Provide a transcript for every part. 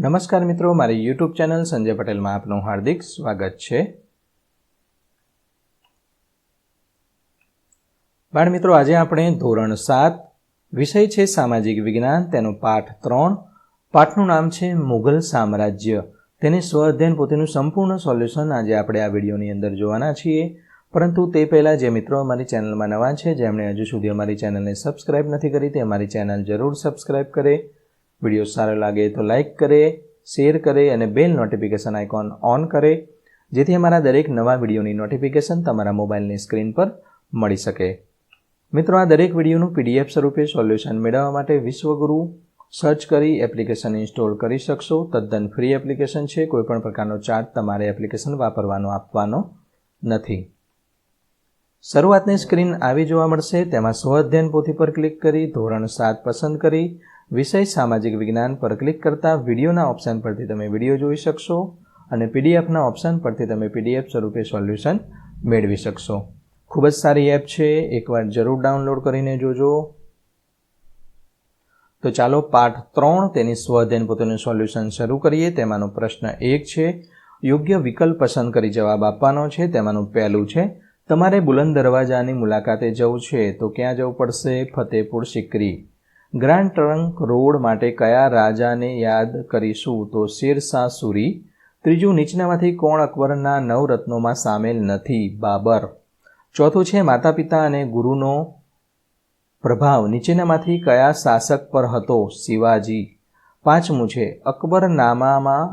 નમસ્કાર મિત્રો, મારી યુટ્યુબ ચેનલ સંજય પટેલમાં આપનું હાર્દિક સ્વાગત છે. બાળ મિત્રો, આજે આપણે ધોરણ સાત, વિષય છે સામાજિક વિજ્ઞાન, તેનો પાઠ ત્રણ. પાઠનું નામ છે મુઘલ સામ્રાજ્ય. તેની સ્વ અધ્યયન પોતેનું સંપૂર્ણ સોલ્યુશન આજે આપણે આ વિડીયોની અંદર જોવાના છીએ. પરંતુ તે પહેલાં જે મિત્રો અમારી ચેનલમાં નવા છે, જેમણે હજુ સુધી અમારી ચેનલને સબસ્ક્રાઇબ નથી કરી, તે અમારી ચેનલ જરૂર સબસ્ક્રાઇબ કરે. વીડિયો સારો લાગે તો લાઇક કરે શેર કરે અને બેલ નોટિફિકેશન આઇકોન ઓન કરે, જેથી અમારા દરેક નવા વિડીયોની નોટિફિકેશન તમારા મોબાઈલની સ્ક્રીન પર મળી શકે. મિત્રો, આ દરેક વિડીયોનું પીડીએફ સ્વરૂપે સોલ્યુશન મેળવવા માટે વિશ્વગુરુ સર્ચ કરી એપ્લિકેશન ઇન્સ્ટોલ કરી શકશો. તદ્દન ફ્રી એપ્લિકેશન છે, કોઈપણ પ્રકારનો ચાર્જ તમારે એપ્લિકેશન વાપરવાનો, આપવાનો નથી. શરૂઆતની સ્ક્રીન આવી જોવા મળશે. તેમાં સ્વ અધ્યયન પોથી પર ક્લિક કરી, ધોરણ સાત પસંદ કરી વિષય સામાજિક વિજ્ઞાન પર ક્લિક કરતાં વિડીયોના ઓપ્શન પરથી તમે વીડિયો જોઈ શકશો અને પીડીએફના ઓપ્શન પરથી તમે પીડીએફ સ્વરૂપે સોલ્યુશન મેળવી શકશો. ખૂબ જ સારી એપ છે. એકવાર જરૂર ડાઉનલોડ કરીને જોજો. તો ચાલો પાઠ ત્રણ, તેની સ્વધ્યન પોતાનું સોલ્યુશન શરૂ કરીએ. તેમાંનો પ્રશ્ન એક છે, યોગ્ય વિકલ્પ પસંદ કરી જવાબ આપવાનો છે? તેમાંનું પહેલું છે, તમારે બુલંદ દરવાજાની મુલાકાતે જવું છે તો ક્યાં જવું પડશે? Fatehpur Sikri. Grand trunk road માટે કયા રાજાને યાદ કરીશું? તો શેરશાહ સુરી ત્રીજું નીચેનામાંથી કોણ અકબરના નવરત્નોમાં સામેલ નથી? બાબર. ચોથું છે માતા પિતા અને ગુરુનો પ્રભાવ. નીચેનામાંથી કયા શાસક પર હતો? શિવાજી. પાંચમું છે અકબરનામામાં,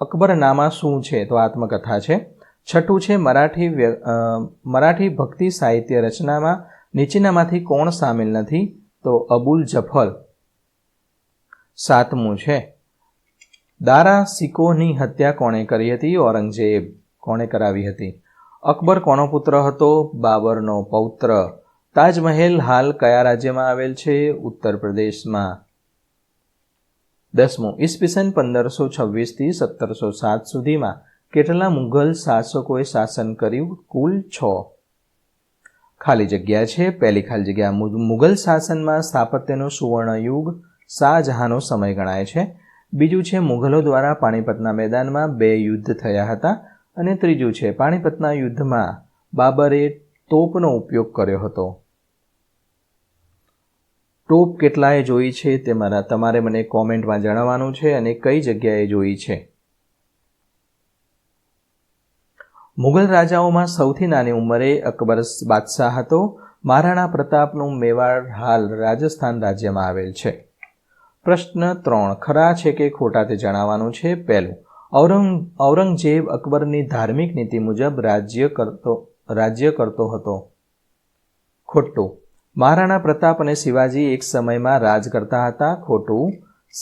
અકબરનામા શું છે? તો આત્મકથા છે. છઠ્ઠું છે મરાઠી મરાઠી ભક્તિ સાહિત્ય રચનામાં નીચેનામાંથી કોણ સામેલ નથી, તો અબુલ જફર સાતમું છે. દારા સિકોની હત્યા કોણે કરી હતી? ઔરંગઝેબ કોણે કરાવી હતી? અકબર કોનો પુત્ર હતો? બાબરનો પૌત્ર. તાજમહેલ હાલ કયા રાજ્યમાં આવેલ છે? ઉત્તર પ્રદેશમાં. દસમું, ઈસવીસન પંદરસો છવ્વીસથી સત્તરસો સાત સુધીમાં કેટલા મુઘલ શાસકોએ શાસન કર્યું? કુલ છ. ખાલી જગ્યા છે. પહેલી ખાલી જગ્યા મુગલ શાસનમાં સ્થાપત્યનો સુવર્ણ યુગ શાહજહાંનો સમય ગણાય છે. બીજું છે મુઘલો દ્વારા પાણીપતના મેદાનમાં બે યુદ્ધ થયા હતા અને ત્રીજું છે પાણીપતના યુદ્ધમાં બાબરે તોપનો ઉપયોગ કર્યો હતો. ટોપ કેટલાએ જોઈ છે તે મારા, તમારે મને કોમેન્ટમાં જણાવવાનું છે અને કઈ જગ્યાએ જોઈ છે. મુગલ રાજાઓમાં સૌથી નાની ઉંમરે અકબર બાદશાહ હતો. મહારાણા પ્રતાપનું મેવાડ હાલ રાજસ્થાન રાજ્યમાં આવેલ છે. પ્રશ્ન ત્રણ. ખરા છે કે ખોટા તે જણાવવાનું છે? પહેલું, ઔરંગ, ઔરંગઝેબ અકબરની ધાર્મિક નીતિ મુજબ રાજ્ય કરતો રાજ્ય કરતો હતો. ખોટું, મહારાણા પ્રતાપ અને શિવાજી એક સમયમાં રાજ કરતા હતા. ખોટું,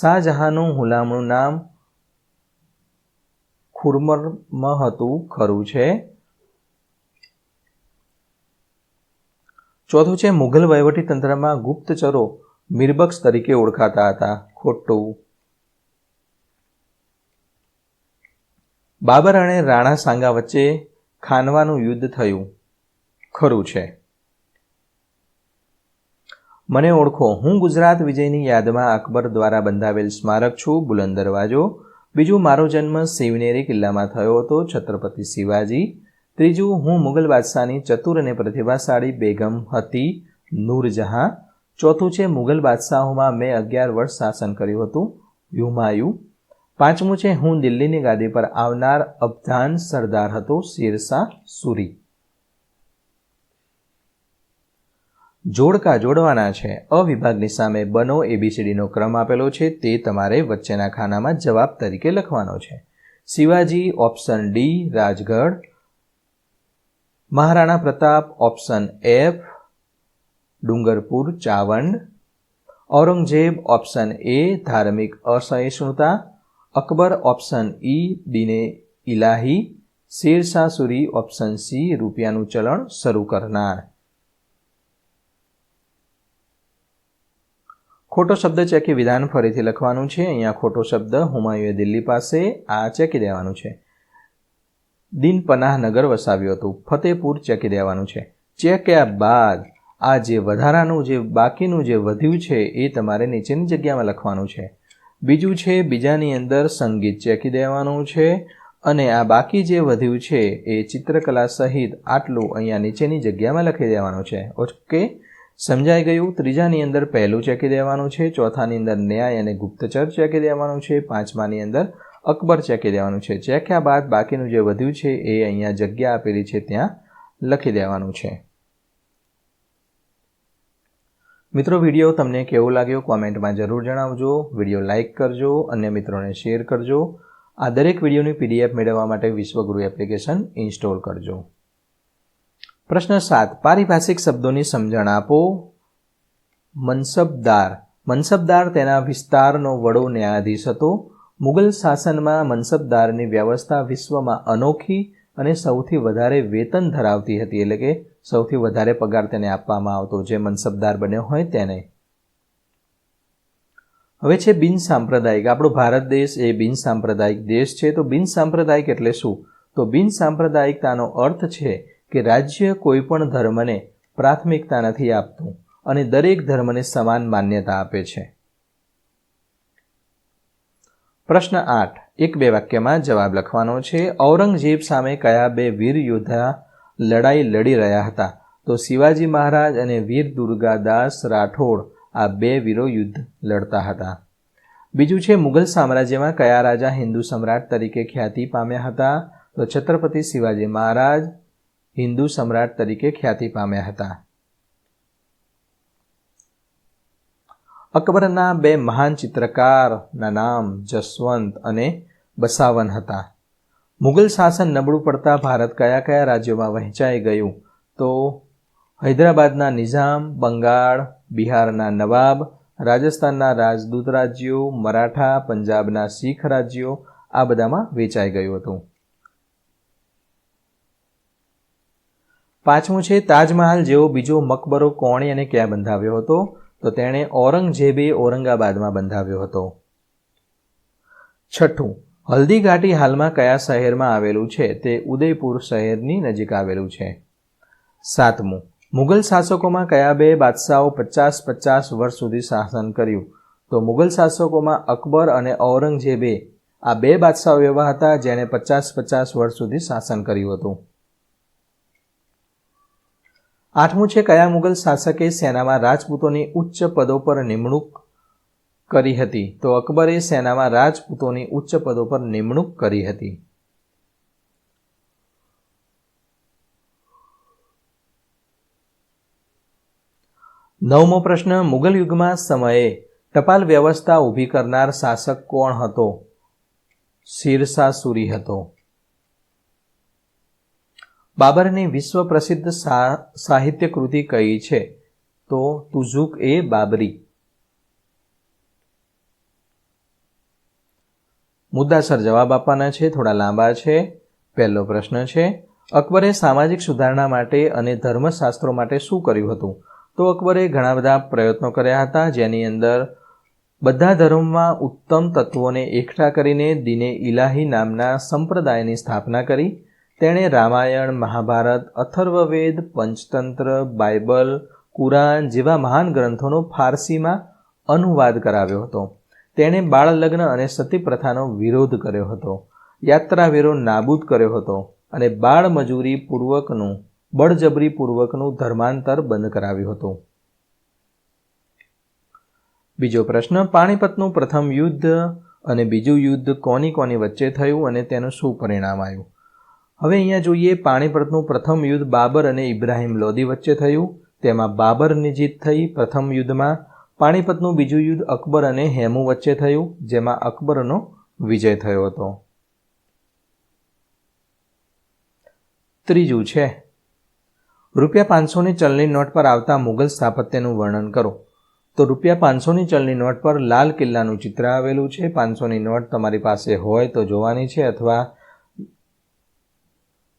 શાહજહાંનું હુલામણું નામ ખુરમરમાં હતું, ખરું છે? ચોથું છે, મુઘલ તંત્રમાં ગુપ્તચરો મિરબક્ષ તરીકે ઓળખાતા હતા. ખોટું. બાબર અને રાણા સાંગા વચ્ચે ખાનવાનું યુદ્ધ થયું. ખરું છે. મને ઓળખો, હું ગુજરાત વિજયની યાદમાં અકબર દ્વારા બંધાવેલ સ્મારક છું, બુલંદ દરવાજો. બીજું, મારો જન્મ શિવનેરી કિલ્લામાં થયો હતો, છત્રપતિ શિવાજી. ત્રીજું, હું મુગલ બાદશાહની ચતુર અને પ્રતિભાશાળી બેગમ હતી, નૂરજહાં. ચોથું છે, મુગલ બાદશાહોમાં મેં અગિયાર વર્ષ શાસન કર્યું હતું હુમાયુ પાંચમું છે, હું દિલ્હીની ગાદી પર આવનાર અફધાન સરદાર હતો, શેરશાહ સુરી. જોડકા જોડવાના છે. અ વિભાગની સામે બનો એબીસીડીનો ક્રમ આપેલો છે. તે તમારે વચ્ચેના ખાનામાં જવાબ તરીકે લખવાનો છે. Shivaji, option D Rajgarh. Maharana Pratap, option F Dungarpur, Chawand. Aurangzeb, option A ધાર્મિક અસહિષ્ણુતા. અકબર, ઓપ્શન ઈ ડીને ઇલાહી શેરશાહ સુરી, ઓપ્શન સી રૂપિયાનું ચલણ શરૂ કરનાર. ખોટો શબ્દ ચેકી વિધાન ફરીથી લખવાનું છે. અહીંયા ખોટો શબ્દ હુમાયુએ દિલ્હી પાસે આ ચેકી દેવાનું છે. દિન પનાહ નગર વસાવ્યું હતું. ફતેપુર ચેકી દેવાનું છે. ચેક્યા બાદ આ જે વધારાનું જે બાકીનું જે વધ્યું છે એ તમારે નીચેની જગ્યામાં લખવાનું છે. બીજું છે, બીજાની અંદર સંગીત ચેકી દેવાનું છે અને આ બાકી જે વધ્યું છે એ ચિત્રકલા સહિત આટલું અહીંયા નીચેની જગ્યામાં લખી દેવાનું છે. ઓકે? સમજાઈ ગયું. ત્રીજાની અંદર પહેલું ચેકી દેવાનું છે, ચોથાની અંદર ન્યાય અને ગુપ્તચર ચેકી દેવાનું છે, પાંચમાની અંદર અકબર ચેકી દેવાનું છે. ચેક્યા બાદ બાકીનું જે વધ્યું છે એ અહીંયા જગ્યા આપેલી છે, ત્યાં લખી દેવાનું છે. મિત્રો, વીડિયો તમને કેવો લાગ્યો કોમેન્ટમાં જરૂર જણાવજો. વીડિયો લાઇક કરજો અન્ય મિત્રોને શેર કરજો. આ દરેક વિડીયોની પીડીએફ મેળવવા માટે વિશ્વગુરુ એપ્લિકેશન ઇન્સ્ટોલ કરજો. પ્રશ્ન સાત, પારિભાષિક શબ્દોની સમજણ આપો. મનસબદાર મનસબદાર તેના વિસ્તારનો વડો ન્યાયાધીશ હતો. મુગલ શાસનમાં મનસબદારની વ્યવસ્થા વિશ્વમાં અનોખી અને સૌથી વધારે વેતન ધરાવતી હતી, એટલે કે સૌથી વધારે પગાર તેને આપવામાં આવતો, જે મનસબદાર બન્યો હોય તેને. હવે છે બિન સાંપ્રદાયિક. આપણો ભારત દેશ એ બિન સાંપ્રદાયિક દેશ છે. તો બિન સાંપ્રદાયિક એટલે શું? તો બિન સાંપ્રદાયિકતાનો અર્થ છે કે રાજ્ય કોઈ પણ ધર્મને પ્રાથમિકતા નથી આપતું અને દરેક ધર્મને સમાન માન્યતા આપે છે. પ્રશ્ન આઠ. એક બે વાક્યમાં જવાબ લખવાનો છે. ઔરંગઝેબ સામે કયા બે વીર યોદ્ધા લડાઈ લડી રહ્યા હતા? તો શિવાજી મહારાજ અને વીર દુર્ગાદાસ રાઠોડ આ બે વીરો યુદ્ધ લડતા હતા. બીજું છે, મુઘલ સામ્રાજ્યમાં કયા રાજા હિન્દુ સમ્રાટ તરીકે ખ્યાતિ પામ્યા હતા? તો છત્રપતિ શિવાજી મહારાજ હિન્દુ સમ્રાટ તરીકે ખ્યાતિ પામ્યા હતા. અકબરના બે મહાન ચિત્રકારના નામ જસવંત અને બસાવન હતા. મુગલ શાસન નબળું પડતા ભારત કયા કયા રાજ્યોમાં વહેંચાઈ ગયું તો હૈદરાબાદના નિઝામ, બંગાળ, બિહારના નવાબ, રાજસ્થાનના રાજદૂત રાજ્યો, મરાઠા, પંજાબના શીખ રાજ્યો આ બધામાં વેચાઈ ગયું હતું. પાંચમું છે તાજમહાલ જેવો બીજો મકબરો કોણે અને ક્યાં બંધાવ્યો હતો? તો તેણે ઔરંગઝેબે ઔરંગાબાદમાં બંધાવ્યો હતો. છઠ્ઠું હલ્દી ઘાટી હાલમાં કયા શહેરમાં આવેલું છે? તે ઉદયપુર શહેરની નજીક આવેલું છે. સાતમું મુગલ શાસકોમાં કયા બે બાદશાહો પચાસ પચાસ વર્ષ સુધી શાસન કર્યું? તો મુગલ શાસકોમાં અકબર અને ઔરંગઝેબે આ બે બાદશાહો એવા હતા જેણે પચાસ પચાસ વર્ષ સુધી શાસન કર્યું હતું. આઠમું છે, કયા મુગલ શાસકે સેનામાં રાજપૂતોની ઉચ્ચ પદો પર નિમણૂક કરી હતી? તો અકબરે સેનામાં રાજપૂતોની ઉચ્ચ પદો પર નિમણૂક કરી હતી. નવમો પ્રશ્ન, મુગલ યુગમાં સમયે ટપાલ વ્યવસ્થા ઊભી કરનાર શાસક કોણ હતો? શિરસા સુરી હતો. બાબરની વિશ્વ પ્રસિદ્ધ સાહિત્ય કૃતિ કઈ છે, તો તુઝુક એ બાબરી. મુદ્દાસર જવાબ આપવાના છે, થોડા લાંબા છે. પહેલો પ્રશ્ન છે, અકબરે સામાજિક સુધારણા માટે અને ધર્મશાસ્ત્રો માટે શું કર્યું હતું? તો અકબરે ઘણા બધા પ્રયત્નો કર્યા હતા, જેની અંદર બધા ધર્મમાં ઉત્તમ તત્વોને એકઠા કરીને દિને ઇલાહી નામના સંપ્રદાયની સ્થાપના કરી તેણે રામાયણ, મહાભારત, અથર્વવેદ, પંચતંત્ર, બાઇબલ, કુરાન જેવા મહાન ગ્રંથોનો ફારસીમાં અનુવાદ કરાવ્યો હતો. તેણે બાળ લગ્ન અને સતી પ્રથાનો વિરોધ કર્યો હતો. યાત્રાવેરો નાબૂદ કર્યો હતો અને બાળ મજૂરી પૂર્વકનું બળજબરી પૂર્વકનું ધર્માંતર બંધ કરાવ્યું હતું. બીજો પ્રશ્ન, પાણીપતનું પ્રથમ યુદ્ધ અને બીજું યુદ્ધ કોની કોની વચ્ચે થયું અને તેનું શું પરિણામ આવ્યું? હવે અહીંયા જોઈએ પાણીપતનું પ્રથમ યુદ્ધ બાબર અને ઇબ્રાહિમ લોદી વચ્ચે થયું. તેમાં બાબરની જીત થઈ પ્રથમ યુદ્ધમાં. પાણીપતનું બીજું યુદ્ધ અકબર અને હેમુ વચ્ચે થયું, જેમાં અકબરનો વિજય થયો હતો. ત્રીજું છે. રૂપિયા પાંચસોની ચલણી નોટ પર આવતા મુગલ સ્થાપત્યનું વર્ણન કરો. તો રૂપિયા પાંચસોની ચલણી નોટ પર લાલ કિલ્લાનું ચિત્ર આવેલું છે. પાંચસોની નોટ તમારી પાસે હોય તો જોવાની છે અથવા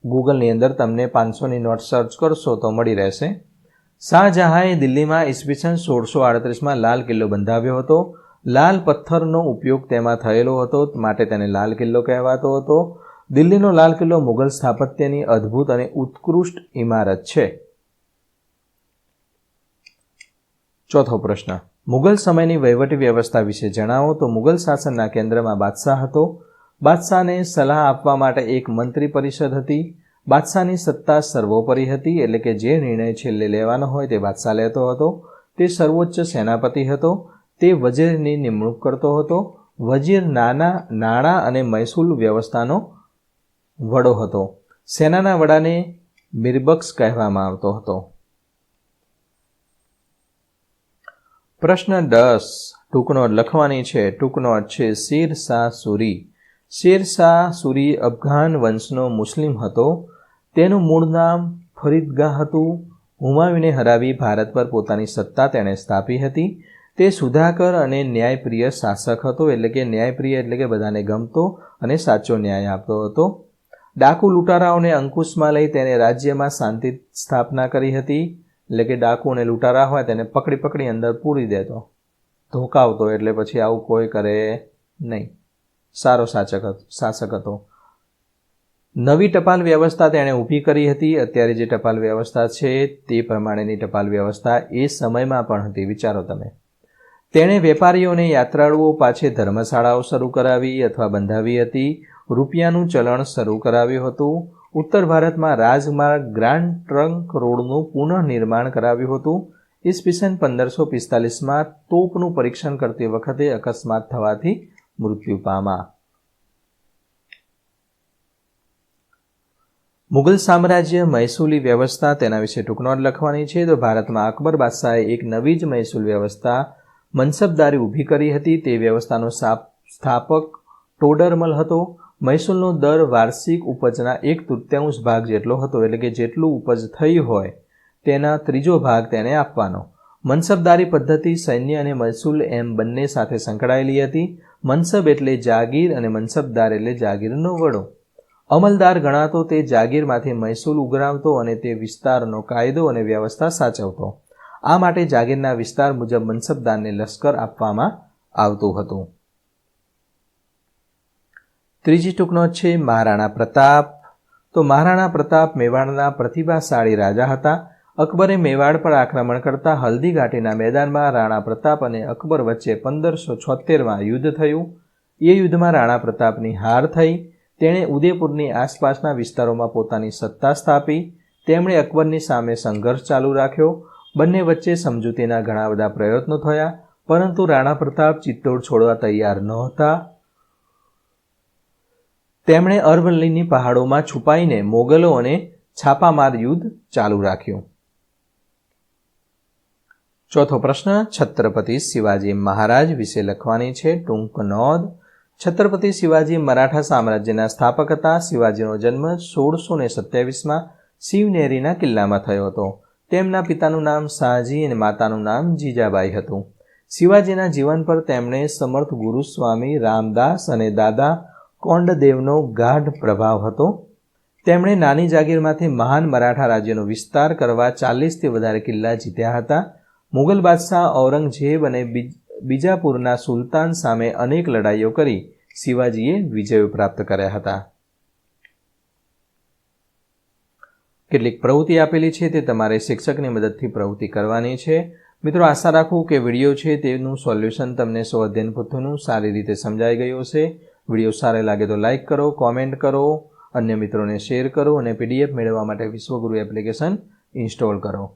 ગૂગલની અંદર તમને પાંચસોની નોટ સર્ચ કરશો તો મળી રહેશે. શાહજહાંએ દિલ્હીમાં ઈસવીસન સોળસો આડત્રીસમાં લાલ કિલ્લો બંધાવ્યો હતો. લાલ પથ્થરનો ઉપયોગ તેમાં થયેલો હતો, માટે તેને લાલ કિલ્લો કહેવાતો હતો. દિલ્હીનો લાલ કિલ્લો મુઘલ સ્થાપત્યની અદ્ભુત અને ઉત્કૃષ્ટ ઇમારત છે. ચોથો પ્રશ્ન. મુગલ સમયની વહીવટી વ્યવસ્થા વિશે જણાવો તો મુગલ શાસનના કેન્દ્રમાં બાદશાહ હતો. બાદશાહને સલાહ આપવા માટે એક મંત્રી પરિષદ હતી. બાદશાહની સત્તા સર્વોપરી હતી, એટલે કે જે નિર્ણય છેલ્લે લેવાનો હોય તે બાદશાહ લેતો હતો. તે સર્વોચ્ચ સેનાપતિ હતો. તે વજીરની નિમણૂક કરતો હતો. વજીર નાના, નાણાં અને મહેસૂલ વ્યવસ્થાનો વડો હતો. સેનાના વડાને મિરબક્ષ કહેવામાં આવતો હતો. પ્રશ્ન દસ. ટૂંકનો લખવાની છે. ટૂંકનો છે. શીર શાહ સુરી. શેર શાહ સુરી અફઘાન વંશનો મુસ્લિમ હતો. તેનું મૂળ નામ ફરીદગાહ હતું. હુમાયુને હરાવી ભારત પર પોતાની સત્તા તેણે સ્થાપી હતી. તે સુધાકર અને ન્યાયપ્રિય શાસક હતો, એટલે કે ન્યાયપ્રિય એટલે કે બધાને ગમતો અને સાચો ન્યાય આપતો હતો. ડાકુ લૂંટારાઓને અંકુશમાં લઈ તેને રાજ્યમાં શાંતિ સ્થાપના કરી હતી. એટલે કે ડાકુ અને લૂંટારા હોય તેને પકડી પકડી અંદર પૂરી દેતો. ધોકાવતો, એટલે પછી આવું કોઈ કરે નહીં. સારો શાસક શાસક હતો. નવી ટપાલ વ્યવસ્થા તેણે ઊભી કરી હતી. અત્યારે જે ટપાલ વ્યવસ્થા છે તે પ્રમાણેની ટપાલ વ્યવસ્થા એ સમયમાં પણ હતી. વિચારો તમે. તેણે વેપારીઓને યાત્રાળુઓ પાછે ધર્મશાળાઓ શરૂ કરાવી અથવા બંધાવી હતી. રૂપિયાનું ચલણ શરૂ કરાવ્યું હતું. ઉત્તર ભારતમાં રાજમાર્ગ ગ્રાન્ડ ટ્રંક રોડનું પુનઃનિર્માણ કરાવ્યું હતું. ઈસવીસન પંદરસો પિસ્તાલીસમાં તોપનું પરીક્ષણ કરતી વખતે અકસ્માત થવાથી મૃત્યુ પામા મુઘલ સામ્રાજ્ય મહેસૂલી વ્યવસ્થા તેના વિશે ટૂંકનોટ લખવાની છે. તો ભારતમાં અકબર બાદશાહે એક નવી જ મહેસૂલ વ્યવસ્થા મનસબદારી ઊભી કરી હતી. તે વ્યવસ્થાનો સ્થાપક ટોડરમલ હતો. મહેસૂલનો દર વાર્ષિક ઉપજના એક તૃતીયાંશ ભાગ જેટલો હતો, એટલે કે જેટલું ઉપજ થઈ હોય તેના ત્રીજો ભાગ તેને આપવાનો. મનસબદારી પદ્ધતિ સૈન્ય અને મહેસૂલ એમ બંને સાથે સંકળાયેલી હતી. મનસબ એટલે જાગીર અને મનસબદાર એટલે જાગીરનો વડો. અમલદાર ગણાતો તે જાગીરમાંથી મહેસૂલ ઉઘરાવતો અને તે વિસ્તારનો કાયદો અને વ્યવસ્થા સાચવતો. આ માટે જાગીરના વિસ્તાર મુજબ મનસબદારને લશ્કર આપવામાં આવતું હતું. ત્રીજી ટૂંકનો છે, મહારાણા પ્રતાપ. તો મહારાણા પ્રતાપ મેવાડના પ્રતિભાશાળી રાજા હતા. અકબરે મેવાડ પર આક્રમણ કરતા હલ્દી ઘાટીના મેદાનમાં રાણા પ્રતાપ અને અકબર વચ્ચે પંદરસો છોતેરમાં યુદ્ધ થયું. એ યુદ્ધમાં રાણા પ્રતાપની હાર થઈ. તેણે ઉદયપુરની આસપાસના વિસ્તારોમાં પોતાની સત્તા સ્થાપી. તેમણે અકબરની સામે સંઘર્ષ ચાલુ રાખ્યો. બંને વચ્ચે સમજૂતીના ઘણા બધા પ્રયત્નો થયા, પરંતુ રાણા પ્રતાપ ચિત્તોડ છોડવા તૈયાર નહોતા. તેમણે અરવલ્લીની પહાડોમાં છુપાઈને મોગલોને છાપામાર યુદ્ધ ચાલુ રાખ્યું. ચોથો પ્રશ્ન, છત્રપતિ શિવાજી મહારાજ વિશે લખવાની છે ટૂંક નોંધ. છત્રપતિ શિવાજી મરાઠા સામ્રાજ્યના સ્થાપક હતા. શિવાજીનો જન્મ સોળસો ને સત્યાવીસમાં શિવનેરીના કિલ્લામાં થયો હતો. તેમના પિતાનું નામ શાહજી અને માતાનું નામ જીજાબાઈ હતું. શિવાજીના જીવન પર તેમણે સમર્થ ગુરુસ્વામી રામદાસ અને દાદા કોંડદેવનો ગાઢ પ્રભાવ હતો. તેમણે નાની જાગીરમાંથી મહાન મરાઠા રાજ્યનો વિસ્તાર કરવા ચાલીસથી વધારે કિલ્લા જીત્યા હતા. મુગલ બાદશાહ ઔરંગઝેબ અને બીજાપુરના સુલતાન સામે અનેક લડાઈઓ કરી શિવાજીએ વિજય પ્રાપ્ત કર્યા હતા. કેટલીક પ્રવૃત્તિ આપેલી છે તે તમારે શિક્ષકની મદદથી પ્રવૃત્તિ કરવાની છે. મિત્રો, આશા રાખું કે વીડિયો છે તેનું સોલ્યુશન તમને સ્વઅધ્યયન પુત્રનું સારી રીતે સમજાઈ ગયું હશે. વીડિયો સારા લાગે તો લાઇક કરો, કોમેન્ટ કરો, અન્ય મિત્રોને શેર કરો અને પીડીએફ મેળવવા માટે વિશ્વગુરુ એપ્લિકેશન ઇન્સ્ટોલ કરો.